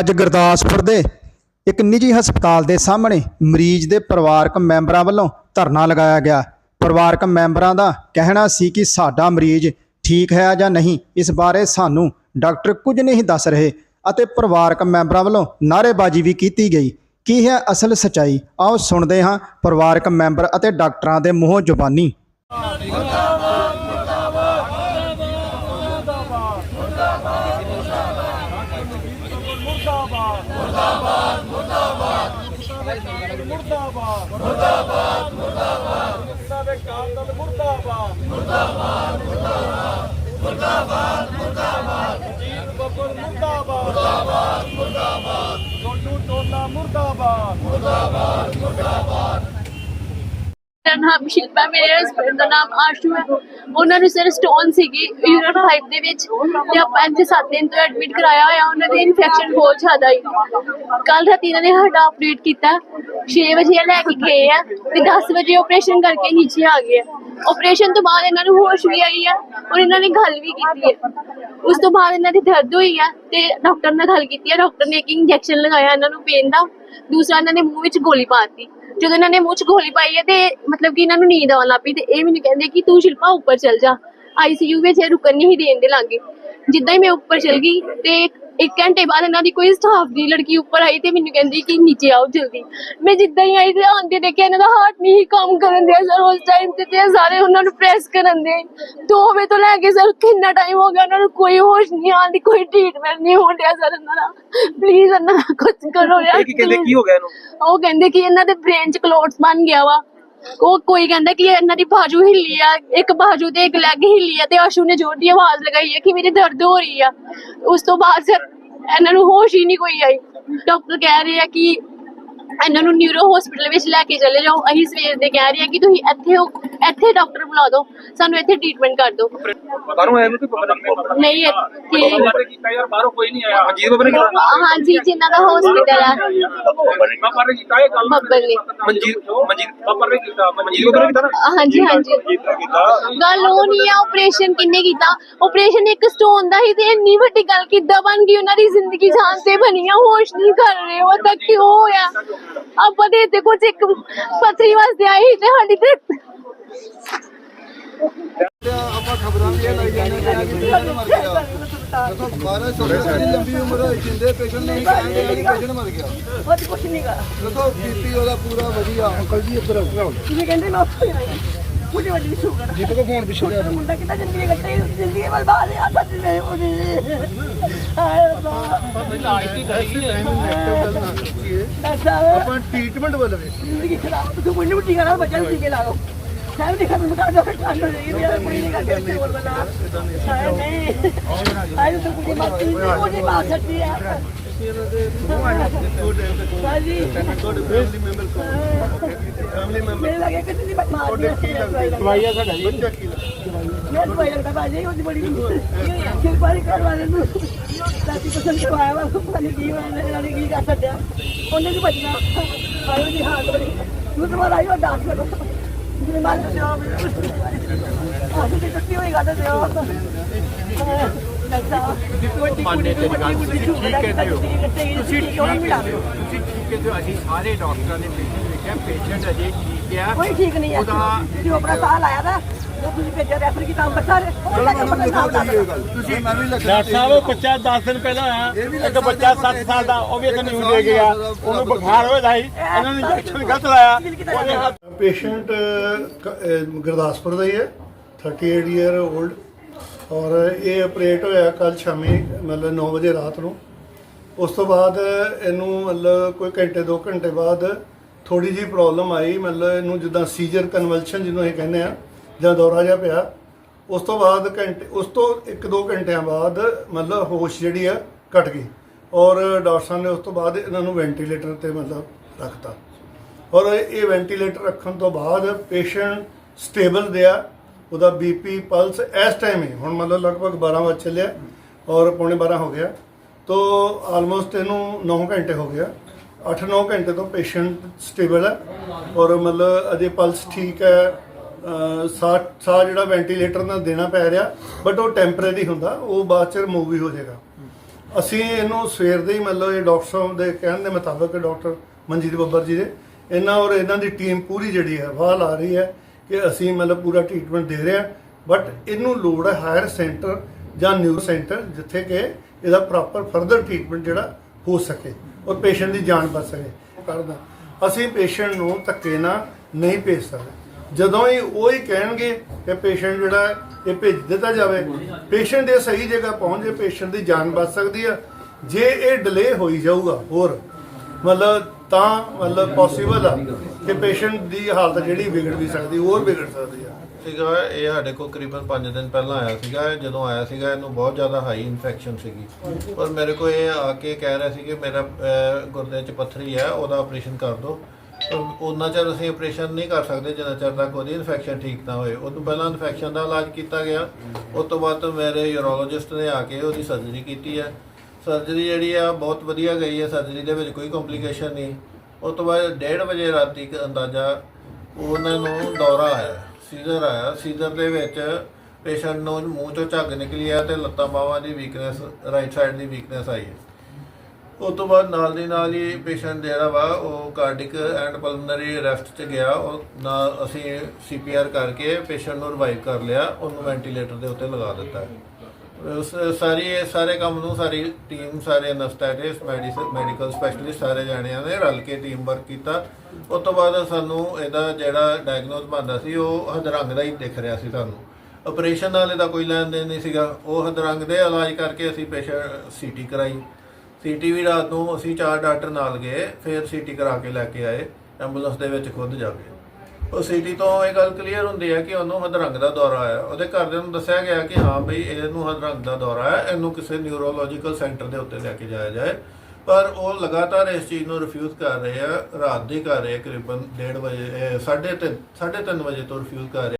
ਅੱਜ ਗੁਰਦਾਸਪੁਰ ਦੇ ਇੱਕ ਨਿੱਜੀ ਹਸਪਤਾਲ ਦੇ ਸਾਹਮਣੇ ਮਰੀਜ਼ ਦੇ ਪਰਿਵਾਰਕ ਮੈਂਬਰਾਂ ਵੱਲੋਂ ਧਰਨਾ ਲਗਾਇਆ ਗਿਆ। ਪਰਿਵਾਰਕ ਮੈਂਬਰਾਂ ਦਾ ਕਹਿਣਾ ਸੀ ਕਿ ਸਾਡਾ ਮਰੀਜ਼ ਠੀਕ ਹੈ ਜਾਂ ਨਹੀਂ, ਇਸ ਬਾਰੇ ਸਾਨੂੰ ਡਾਕਟਰ ਕੁਝ ਨਹੀਂ ਦੱਸ ਰਹੇ ਅਤੇ ਪਰਿਵਾਰਕ ਮੈਂਬਰਾਂ ਵੱਲੋਂ ਨਾਅਰੇਬਾਜ਼ੀ ਵੀ ਕੀਤੀ ਗਈ। ਕੀ ਹੈ ਅਸਲ ਸਚਾਈ? ਆਓ ਸੁਣਦੇ ਹਾਂ ਪਰਿਵਾਰਕ ਮੈਂਬਰ ਅਤੇ ਡਾਕਟਰਾਂ ਦੇ ਮੂੰਹੋਂ ਜ਼ੁਬਾਨੀ। ਮੁਰਦਾਬਾਦ ਮੁਰਦਾਬਾਦ ਮੁਰਦਾਬਾਦ ਸਾਡੇ ਕਾਤਲ ਮੁਰਦਾਬਾਦ ਮੁਰਦਾਬਾਦ ਮੁਰਦਾਬਾਦ ਮੁਰਦਾਬਾਦ ਮੁਰਦਾਬਾਦ ਜੀਤ ਬੱਬਰ ਮੁਰਦਾਬਾਦ ਮੁਰਦਾਬਾਦ ਮੁਰਦਾਬਾਦ ਗੋਲੂ ਟੋਲਾ ਮੁਰਦਾਬਾਦ ਮੇਰਾ ਨਾਮ ਸ਼ਿਲਪਾ, ਮੇਰੇ ਹਸਬੰਦ ਦਾ ਨਾਮ ਆਸ਼ੂ ਹੈ। ਉਹਨਾਂ ਨੂੰ ਸਿਰ ਸਟੋਨ ਸੀਗੀ ਯੂਰਿਨ ਪਾਈਪ ਦੇ ਵਿੱਚ। ਤੇ ਆਪਾਂ ਇੱਥੇ 7 ਦਿਨ ਤੋਂ ਐਡਮਿਟ ਕਰਾਇਆ ਹੋਇਆ, ਉਹਨਾਂ ਦੇ ਇਨਫੈਕਸ਼ਨ ਬਹੁਤ ਜ਼ਿਆਦਾ ਹੀ ਕੱਲ ਰਾਤੀ ਇਹਨਾਂ ਨੇ ਸਾਡਾ ਆਪਰੇਟ ਕੀਤਾ। 6 ਵਜੇ ਲੈ ਕੇ ਗਏ ਆ ਤੇ 10 ਵਜੇ ਆਪਰੇਸ਼ਨ ਕਰਕੇ ਨੀਚੇ ਆ ਗਏ ਆਪਰੇਸ਼ਨ ਤੋਂ ਬਾਅਦ ਇਹਨਾਂ ਨੂੰ ਹੋਸ਼ ਵੀ ਆਈ ਆ ਔਰ ਇਹਨਾਂ ਨੇ ਗੱਲ ਵੀ ਕੀਤੀ ਹੈ ਉਸ ਤੋਂ ਬਾਅਦ ਇਹਨਾਂ ਦੀ ਦਰਦ ਹੋਈ ਆ ਤੇ ਡਾਕਟਰ ਨਾਲ ਗੱਲ ਕੀਤੀ ਆ। ਡਾਕਟਰ ਨੇ ਇੱਕ ਇੰਜੈਕਸ਼ਨ ਲਗਾਇਆ ਇਹਨਾਂ ਨੂੰ ਪੇਨ ਦਾ। ਦੂਸਰਾ ਇਹਨਾਂ ਨੇ ਮੂੰਹ ਵਿੱਚ ਗੋਲੀ ਪਾਤੀ। ਜਦੋਂ ਇਹਨਾਂ ਨੇ ਮੂੰਹ 'ਚ ਗੋਲੀ ਪਾਈ ਹੈ ਤੇ ਮਤਲਬ ਕਿ ਇਹਨਾਂ ਨੂੰ ਨੀਂਦ ਆਉਣ ਲੱਗ ਪਈ ਤੇ ਇਹ ਮੈਨੂੰ ਕਹਿੰਦੇ ਕਿ ਤੂੰ ਸ਼ਿਲਪਾ ਉੱਪਰ ਚੱਲ ਜਾ। ਆਈਸੀਯੂ ਵਿੱਚ ਇਹ ਰੁਕਣ ਨਹੀਂ ਦੇਣ ਦੇ ਲਾਗੇ। ਜਿੱਦਾਂ ਹੀ ਮੈਂ ਉੱਪਰ ਚਲ ਗਈ ਤੇ ਇੱਕ ਘੰਟੇ ਬਾਅਦ ਇਹਨਾਂ ਦੀ ਕੋਈ ਸਟਾਫ ਦੀ ਲੜਕੀ ਉੱਪਰ ਆਈ ਤੇ ਮੈਨੂੰ ਕਹਿੰਦੀ ਕਿ ਨੀਚੇ ਆਓ ਜਲਦੀ। ਮੈਂ ਜਿੱਦਾਂ ਹੀ ਆਈ ਤੇ ਆਂਦੇ ਦੇਖਿਆ ਇਹਨਾਂ ਦਾ ਹਾਰਟ ਨਹੀਂ ਕੰਮ ਕਰਨ ਦਿਆ ਸਰ ਉਸ ਟਾਈਮ ਤੇ ਤੇ ਸਾਰੇ ਉਹਨਾਂ ਨੂੰ ਪ੍ਰੈਸ ਕਰਨ ਦੇ। ਦੋ ਵਜੇ ਤੋਂ ਲੈ ਕੇ ਸਰ ਕਿੰਨਾ ਟਾਈਮ ਹੋ ਗਿਆ ਉਹਨਾਂ ਨੂੰ ਕੋਈ ਹੋਸ਼ ਨਹੀਂ ਆਉਂਦੀ ਕੋਈ ਟ੍ਰੀਟਮੈਂਟ ਨਹੀਂ ਹੋਣ ਡਿਆ ਸਰ ਇਹਨਾਂ ਦਾ। ਪਲੀਜ਼ ਇਹਨਾਂ ਦਾ ਕੁਝ ਕਰੋ ਯਾਰ ਕੀ ਕਹਿੰਦੇ ਕੀ ਹੋ ਗਿਆ ਇਹਨੂੰ? ਉਹ ਕਹਿੰਦੇ ਕਿ ਇਹਨਾਂ ਦੇ ਬ੍ਰੇਨ 'ਚ ਕਲੋਟਸ ਬਣ ਗਿਆ ਵਾ। ਉਹ ਕੋਈ ਕਹਿੰਦਾ ਕਿ ਇਹਨਾਂ ਦੀ ਬਾਜੂ ਹਿੱਲੀ ਆ, ਇੱਕ ਬਾਜੂ ਤੇ ਇੱਕ ਲੈਗ ਹਿੱਲੀ ਆ ਤੇ ਆਸ਼ੂ ਨੇ ਜ਼ੋਰ ਦੀ ਆਵਾਜ਼ ਲਗਾਈ ਹੈ ਕਿ ਮੇਰੀ ਦਰਦ ਹੋ ਰਹੀ ਆ। ਉਸ ਤੋਂ ਬਾਅਦ ਫਿਰ ਇਹਨਾਂ ਨੂੰ ਹੋਸ਼ ਹੀ ਨਹੀਂ ਕੋਈ ਆਈ। ਡਾਕਟਰ ਕਹਿ ਰਹੇ ਆ ਕਿ ਇਹਨਾਂ ਨੂੰ ਨਿਊਰੋ ਹਸਪੀਟਲ ਵਿੱਚ ਲੈ ਕੇ ਚਲੇ ਜਾਓ। ਅਸੀਂ ਸਵੇਰ ਦੇ ਕਹਿ ਰਹੇ ਆ ਕਿ ਤੁਸੀਂ ਇੱਥੇ ਹੋ ਇੱਥੇ ਡਾਕਟਰ ਬੁਲਾ ਦਿਓ। ਸਾਨੂੰ ਇੱਥੇ ਟ੍ਰੀਟਮੈਂਟ ਕਰ ਦਿਓ। ਬਾਹਰੋਂ ਆਇਆ ਨੂੰ ਤੇ ਪਤਾ ਨਹੀਂ ਨਹੀਂ ਇੱਥੇ ਕੀਤਾ ਯਾਰ ਬਾਹਰੋਂ ਕੋਈ ਨਹੀਂ ਆਇਆ। ਬਾਬਾ ਨੇ ਕੀਤਾ? ਹਾਂਜੀ ਜਿਨ੍ਹਾਂ ਦਾ ਹਸਪੀਟਲ ਆ। ਬਾਬਾ ਨੇ ਕੀਤਾ ਇਹ ਗੱਲ ਬੱਬਲ ਨੇ। ਮਨਜੀਤ ਮਨਜੀਤ ਬਾਬਾ ਨੇ ਕੀਤਾ। ਮਨਜੀਤ ਬਾਬਾ ਨੇ ਕੀਤਾ ਹਾਂਜੀ ਹਾਂਜੀ। ਗੱਲ ਉਹ ਨਹੀਂ ਆ ਆਪਰੇਸ਼ਨ ਕਿੰਨੇ ਕੀਤਾ? ਆਪਰੇਸ਼ਨ ਇੱਕ ਸਟੋਨ ਦਾ ਹੀ ਤੇ ਇੰਨੀ ਵੱਡੀ ਗੱਲ ਕਿੱਦਾਂ ਬਣ ਗਈ? ਉਹਨਾਂ ਦੀ ਜ਼ਿੰਦਗੀ ਜਾਨ ਤੇ ਬਣੀ ਆ ਹੋਸ਼ ਨਹੀਂ ਕਰ ਰਹੇ ਉਹ ਤਾਂ ਕਿਉਂ ਹੋਇਆ? ਆਪਾਂ ਦੇ ਤੇ ਕੁਝ ਇੱਕ ਪਤਰੀ ਵਾਸਤੇ ਆਈ ਤੇ ਸਾਡੀ ਤੇ ਆਪਾਂ ਖਬਰਾਂ ਵੀ ਲਾਈ ਜਾਂਦੇ ਕਿ ਅੱਜ ਪੇਸ਼ੈਂਟ ਮਰ ਗਿਆ। ਦੇਖੋ 12 ਸਾਲ ਦੀ ਲੰਬੀ ਉਮਰ ਹੋਈ ਜਿੰਦੇ ਪੇਸ਼ੈਂਟ ਨਹੀਂ ਕਹਿੰਦੇ ਕਿ ਪੇਸ਼ੈਂਟ ਮਰ ਗਿਆ। ਉਹ ਤੇ ਕੁਛ ਨਹੀਂ ਗਾ। ਦੇਖੋ ਬੀਪੀ ਉਹਦਾ ਪੂਰਾ ਵਧੀਆ। ਅੰਕਲ ਜੀ ਇੱਧਰ ਆਓ। ਜਿਵੇਂ ਕਹਿੰਦੇ ਮੈਂ ਉੱਥੇ ਆਈ ਮੁਝੇ ਵੱਡੀ ਸ਼ੂਗਰ ਜਿੱਤ ਕੋ ਫੋਨ ਪਿੱਛੇ ਲਿਆ ਮੁੰਡਾ ਕਿਤਾ ਜ਼ਿੰਦਗੀ ਕੱਟੇ ਜ਼ਿੰਦਗੀ ਬਰਬਾਦ ਆ ਸੱਚ ਨਹੀਂ ਉਹਦੀ। ਹਾਏ ਰੱਬਾ। ਦੱਸਾ ਆਪਾਂ ਟ੍ਰੀਟਮੈਂਟ ਵੱਲ ਵੇ ਜ਼ਿੰਦਗੀ ਖਰਾਬ ਤੂੰ ਕੋਈ ਨਹੀਂ ਮੁੱਟੀ ਕਰਾ ਬੱਚਾ ਨੂੰ ਟੀਕੇ ਲਾ ਲਓ ਸਾਹਿਬ ਦੀ ਖਤਮ ਕਰ ਦੋ ਠੰਡ ਹੋ ਜਾਏਗੀ ਮੇਰਾ ਕੋਈ ਨਹੀਂ ਕਰਕੇ ਤੇ ਬੋਲ ਬਣਾ। ਹਾਏ ਨਹੀਂ। ਹਾਏ ਤੂੰ ਕੋਈ ਮਾਫੀ ਨਹੀਂ ਕੋਈ ਮਾਫ ਸਕਦੀ ਹੈ ਸਾਜੀ ਫੈਮਿਲੀ ਮੈਂਬਰ ਮੇਰੇ ਲਗੇ ਕਿਤੇ ਨਹੀਂ ਮਾਰ ਦੇ ਦਵਾਈਆ ਸਾਡਾ ਜੀ ਬੱਚਾ ਕੀ ਮੈਂ ਦਵਾਈ ਲੱਗਦਾ ਬਾਜੀ ਉਹਦੀ ਬੜੀ ਸਿਰ ਪਾਰੀ ਕਰਵਾਣੇ ਨੂੰ ਸਾਥੀ ਪਸੰਦ ਕਰਵਾਇਆ ਵਾ ਪਾਣੀ ਕੀ ਹੋਇਆ ਇਹਨਾਂ ਨੇ ਕੀ ਕਰ ਛੱਡਿਆ ਉਹਨੇ ਵੀ ਬਚਣਾ ਆਇਓ ਜੀ ਹਾਲ ਬੜੀ ਤੂੰ ਤਾਂ ਮਾਰਾ ਆਇਓ ਦਾਸ ਕਰੋ ਮਾਰ ਤੇ ਆ ਆਹ ਤੇ ਟੁੱਟੀ ਹੋਈ ਗੱਲ ਤੇ ਆ ਮੰਨੇ ਤੇ ਗੱਲ ਤੁਸੀਂ ਠੀਕ ਕਹਿੰਦੇ ਹੋ ਤੁਸੀਂ ਕਿਉਂ ਨਹੀਂ ਮਿਲਾ ਤੁਸੀਂ ਠੀਕ ਹੈ ਤੇ ਅਸੀਂ ਸਾਰੇ ਡਾਕਟਰਾਂ ਨੇ ਪੇਸ਼ੈਂਟ ਵੇਖਿਆ ਪੇਸ਼ੈਂਟ ਅਜੇ ਠੀਕ ਆ। ਕੋਈ ਠੀਕ ਨਹੀਂ ਹੈ ਤੁਸੀਂ ਆਪਣਾ ਸਾਹ ਲਾਇਆ ਨਾ ਜੋ ਤੁਸੀਂ ਭੇਜਿਆ ਰੈਫਰ ਕੀ ਕੰਮ ਬੱਚਾ ਰੇ ਉਹ ਲੱਗ ਪਤਾ ਨਾਮ ਲਾ ਦਿਓ। ਤੁਸੀਂ ਮੈਂ ਵੀ ਲੱਗਦਾ ਡਾਕਟਰ ਸਾਹਿਬ ਉਹ ਬੱਚਾ 10 ਦਿਨ ਪਹਿਲਾਂ ਆਇਆ ਇੱਕ ਬੱਚਾ 7 ਸਾਲ ਦਾ ਉਹ ਵੀ ਇੱਕ ਨਿਊ ਦੇ ਗਿਆ। ਉਹਨੂੰ ਬੁਖਾਰ ਹੋਇਆ ਸੀ ਇਹਨਾਂ ਨੇ ਇੰਜੈਕਸ਼ਨ ਗਲਤ ਲਾਇਆ। ਉਹਦੇ ਹੱਥ ਪੇਸ਼ੈਂਟ ਗੁਰਦਾਸਪੁਰ ਦਾ ਹੀ ਹੈ 38 ਈਅਰ 올ਡ ਔਰ ਇਹ ਆਪਰੇਟ ਹੋਇਆ ਕੱਲ ਸ਼ਾਮੀ ਮਤਲਬ 9 ਵਜੇ ਰਾਤ ਨੂੰ। ਉਸ ਤੋਂ ਬਾਅਦ ਇਹਨੂੰ ਮਤਲਬ ਕੋਈ ਘੰਟੇ 2 ਘੰਟੇ ਬਾਅਦ ਥੋੜੀ ਜੀ ਪ੍ਰੋਬਲਮ ਆਈ, ਮਤਲਬ ਇਹਨੂੰ ਜਿੱਦਾਂ ਸੀਜਰ ਕਨਵਲਸ਼ਨ ਜਿਹਨੂੰ ਇਹ ਕਹਿੰਦੇ ਆ ਜਾਂ ਦੌਰਾ ਜਿਹਾ ਪਿਆ। ਉਸ ਤੋਂ ਬਾਅਦ ਘੰਟੇ, ਉਸ ਤੋਂ 1-2 ਘੰਟਿਆਂ ਬਾਅਦ ਮਤਲਬ ਹੋਸ਼ ਜਿਹੜੀ ਆ ਘਟ ਗਈ। ਔਰ ਡਾਕਟਰ ਸਾਹਿਬ ਨੇ ਉਸ ਤੋਂ ਬਾਅਦ ਇਹਨਾਂ ਨੂੰ ਵੈਂਟੀਲੇਟਰ ਤੇ ਮਤਲਬ ਰੱਖਤਾ। ਔਰ ਇਹ ਵੈਂਟੀਲੇਟਰ ਰੱਖਣ ਤੋਂ ਬਾਅਦ ਪੇਸ਼ੈਂਟ ਸਟੇਬਲ ਰਿਹਾ। ਉਹਦਾ ਬੀਪੀ ਪਲਸ ਇਸ ਟਾਈਮ ਹੀ, ਹੁਣ ਮਤਲਬ ਲਗਭਗ 12 ਵਜੇ ਚੱਲਿਆ ਔਰ ਪੌਣੇ 12 ਹੋ ਗਿਆ। ਤੋ ਆਲਮੋਸਟ ਇਹਨੂੰ 9 ਘੰਟੇ ਹੋ ਗਿਆ। 8-9 ਘੰਟੇ ਤੋਂ ਪੇਸ਼ੈਂਟ ਸਟੇਬਲ ਹੈ ਔਰ ਮਤਲਬ ਅਜੇ ਪਲਸ ਠੀਕ ਹੈ ਸਾਹ ਸਾਹ ਜਿਹੜਾ ਵੈਂਟੀਲੇਟਰ ਨਾਲ ਦੇਣਾ ਪੈ ਰਿਹਾ ਬਟ ਉਹ ਟੈਂਪਰੇਰੀ ਹੁੰਦਾ, ਉਹ ਬਾਅਦ ਚ ਰਿਮੂਵ ਵੀ ਹੋ ਜਾਏਗਾ। ਅਸੀਂ ਇਹਨੂੰ ਸਵੇਰ ਦੇ ਹੀ ਮਤਲਬ ਇਹ ਡਾਕਟਰ ਸਾਹਿਬ ਦੇ ਕਹਿਣ ਦੇ ਮੁਤਾਬਕ ਡਾਕਟਰ ਮਨਜੀਤ ਬੱਬਰ ਜੀ ਦੇ, ਇਹਨਾਂ ਔਰ ਇਹਨਾਂ ਦੀ ਟੀਮ ਪੂਰੀ ਜਿਹੜੀ ਹੈ, ਵਾਹ ਲਾ ਰਹੀ ਹੈ ਕਿ ਅਸੀਂ ਮਤਲਬ ਪੂਰਾ ਟ੍ਰੀਟਮੈਂਟ ਦੇ ਰਹੇ ਹਾਂ ਬਟ ਇਹਨੂੰ ਲੋੜ ਹੈ ਹਾਇਰ ਸੈਂਟਰ ਜਾਂ ਨਿਊ ਸੈਂਟਰ ਜਿੱਥੇ ਕਿ ਇਹਦਾ ਪ੍ਰੋਪਰ ਫਰਦਰ ਟ੍ਰੀਟਮੈਂਟ ਜਿਹੜਾ ਹੋ ਸਕੇ। ਔਰ ਪੇਸ਼ੈਂਟ ਦੀ ਜਾਨ ਬਚ ਸਕੇ ਕਰਦਾ। ਅਸੀਂ ਪੇਸ਼ੈਂਟ ਨੂੰ ਧੱਕੇ ਨਾਲ ਨਹੀਂ ਭੇਜ ਸਕਦੇ। ਜਦੋਂ ਹੀ ਉਹ ਹੀ ਕਹਿਣਗੇ ਕਿ ਪੇਸ਼ੈਂਟ ਜਿਹੜਾ ਹੈ, ਇਹ ਭੇਜ ਦਿੱਤਾ ਜਾਵੇ ਪੇਸ਼ੈਂਟ ਇਹ ਸਹੀ ਜਗ੍ਹਾ ਪਹੁੰਚ ਜੇ ਪੇਸ਼ੈਂਟ ਦੀ ਜਾਨ ਬਚ ਸਕਦੀ ਆ। ਜੇ ਇਹ ਡਿਲੇ ਹੋਈ ਜਾਊਗਾ ਹੋਰ ਮਤਲਬ ਤਾਂ ਮਤਲਬ ਪੋਸੀਬਲ ਆ ਕਿ ਪੇਸ਼ੈਂਟ ਦੀ ਹਾਲਤ ਜਿਹੜੀ ਵਿਗੜ ਵੀ ਸਕਦੀ, ਹੋਰ ਵਿਗੜ ਸਕਦੀ ਆ। ਸੀਗਾ, ਇਹ ਸਾਡੇ ਕੋਲ ਕਰੀਬਨ 5 ਦਿਨ ਪਹਿਲਾਂ ਆਇਆ ਸੀਗਾ, ਜਦੋਂ ਆਇਆ ਸੀਗਾ, ਇਹਨੂੰ ਬਹੁਤ ਜ਼ਿਆਦਾ ਹਾਈ ਇਨਫੈਕਸ਼ਨ ਸੀਗੀ। ਪਰ ਮੇਰੇ ਕੋਲ ਇਹ ਆ ਕੇ ਕਹਿ ਰਿਹਾ ਸੀ ਕਿ ਮੇਰਾ ਗੁਰਦੇ 'ਚ ਪੱਥਰੀ ਹੈ ਉਹਦਾ ਆਪਰੇਸ਼ਨ ਕਰ ਦਿਓ ਪਰ ਉਹਨਾਂ ਚਿਰ ਅਸੀਂ ਆਪਰੇਸ਼ਨ ਨਹੀਂ ਕਰ ਸਕਦੇ, ਜਿੰਨਾ ਚਿਰ ਤੱਕ ਉਹਦੀ ਇਨਫੈਕਸ਼ਨ ਠੀਕ ਨਾ ਹੋਏ। ਉਹ ਤੋਂ ਪਹਿਲਾਂ ਇਨਫੈਕਸ਼ਨ ਦਾ ਇਲਾਜ ਕੀਤਾ ਗਿਆ। ਉਸ ਤੋਂ ਬਾਅਦ ਮੇਰੇ ਯੂਰੋਲੋਜਿਸਟ ਨੇ ਆ ਕੇ ਉਹਦੀ ਸਰਜਰੀ ਕੀਤੀ ਹੈ ਸਰਜਰੀ ਜਿਹੜੀ ਆ, ਬਹੁਤ ਵਧੀਆ ਗਈ ਹੈ ਸਰਜਰੀ ਦੇ ਵਿੱਚ ਕੋਈ ਕੰਪਲਿਕੇਸ਼ਨ ਨਹੀਂ। ਉਸ ਤੋਂ ਬਾਅਦ 1:30 ਵਜੇ ਰਾਤੀ ਕ- ਅੰਦਾਜ਼ਾ ਉਹਨਾਂ ਨੂੰ ਦੌਰਾ ਆਇਆ ਸੀਜ਼ਰ ਆਇਆ। ਸੀਜ਼ਰ ਦੇ ਵਿੱਚ ਪੇਸ਼ੈਂਟ ਨੂੰ ਮੂੰਹ ਚੋਂ ਝੱਗ ਨਿਕਲੀ ਆ ਤੇ ਲੱਤਾਂ ਬਾਹਾਂ ਦੀ ਵੀਕਨੈਸ ਰਾਈਟ ਸਾਈਡ ਦੀ ਵੀਕਨੈਸ ਆਈ ਹੈ ਉਸ ਤੋਂ ਬਾਅਦ ਨਾਲ ਦੀ ਨਾਲ ਹੀ ਪੇਸ਼ੈਂਟ ਜਿਹੜਾ ਵਾ, ਉਹ ਕਾਰਡਿਕ ਐਂਡ ਪਲਮਨਰੀ ਅਰੈਸਟ 'ਚ ਗਿਆ। ਉਹ ਨਾਲ ਅਸੀਂ ਸੀਪੀਆਰ ਕਰਕੇ ਪੇਸ਼ੈਂਟ ਨੂੰ ਰਿਵਾਈਵ ਕਰ ਲਿਆ, ਉਹਨੂੰ ਵੈਂਟੀਲੇਟਰ ਦੇ ਉੱਤੇ ਲਗਾ ਦਿੱਤਾ। ਸਾਰੀ ਇਹ ਸਾਰੇ ਕੰਮ ਨੂੰ ਸਾਰੀ ਟੀਮ ਸਾਰੇ ਅਨਸਟੈਟਿਸਟ ਮੈਡੀਕਲ ਸਪੈਸ਼ਲਿਸਟ ਸਾਰੇ ਜਾਣਿਆਂ ਨੇ ਰਲ ਕੇ ਟੀਮ ਵਰਕ ਕੀਤਾ। ਉਸ ਤੋਂ ਬਾਅਦ ਸਾਨੂੰ ਇਹਦਾ ਜਿਹੜਾ ਡਾਇਗਨੋਸ ਬਣਦਾ ਸੀ, ਉਹ ਹਦਰੰਗ ਦਾ ਹੀ ਦਿਖ ਰਿਹਾ ਸੀ ਸਾਨੂੰ। ਆਪਰੇਸ਼ਨ ਨਾਲ ਇਹਦਾ ਕੋਈ ਲੈਣ ਦੇਣ ਨਹੀਂ ਸੀਗਾ। ਉਹ ਹਦਰੰਗ ਦੇ ਇਲਾਜ ਕਰਕੇ ਅਸੀਂ ਪੇਸ਼ੈਂਟ ਸੀਟੀ ਕਰਾਈ। ਸੀਟੀ ਵੀ ਰਾਤ ਨੂੰ ਅਸੀਂ ਚਾਰ ਡਾਕਟਰ ਨਾਲ ਗਏ, ਫਿਰ ਸੀਟੀ ਕਰਾ ਕੇ ਲੈ ਕੇ ਆਏ। ਐਂਬੂਲੈਂਸ ਦੇ ਵਿੱਚ ਖੁਦ ਜਾ ਕੇ। ਉਹ ਸੀਟੀ ਤੋਂ ਇਹ ਗੱਲ ਕਲੀਅਰ ਹੁੰਦੀ ਹੈ ਕਿ ਉਹਨੂੰ ਹਦਰੰਗ ਦਾ ਦੌਰਾ ਆਇਆ ਉਹਦੇ ਘਰਦਿਆਂ ਨੂੰ ਦੱਸਿਆ ਗਿਆ ਕਿ ਹਾਂ ਬਈ ਇਹਨੂੰ ਹਦਰੰਗ ਦਾ ਦੌਰਾ ਹੈ, ਇਹਨੂੰ ਕਿਸੇ ਨਿਊਰੋਲੋਜੀਕਲ ਸੈਂਟਰ ਦੇ ਉੱਤੇ ਲੈ ਕੇ ਜਾਇਆ ਜਾਏ। ਪਰ ਉਹ ਲਗਾਤਾਰ ਇਸ ਚੀਜ਼ ਨੂੰ ਰਿਫਿਊਜ਼ ਕਰ ਰਹੇ ਆ, ਰਾਤ ਦੇ ਕਰ ਰਹੇ ਕਰੀਬਨ 1:30 ਵਜੇ 3:30 3:30 ਵਜੇ ਤੋਂ ਰਿਫਿਊਜ਼ ਕਰ ਰਹੇ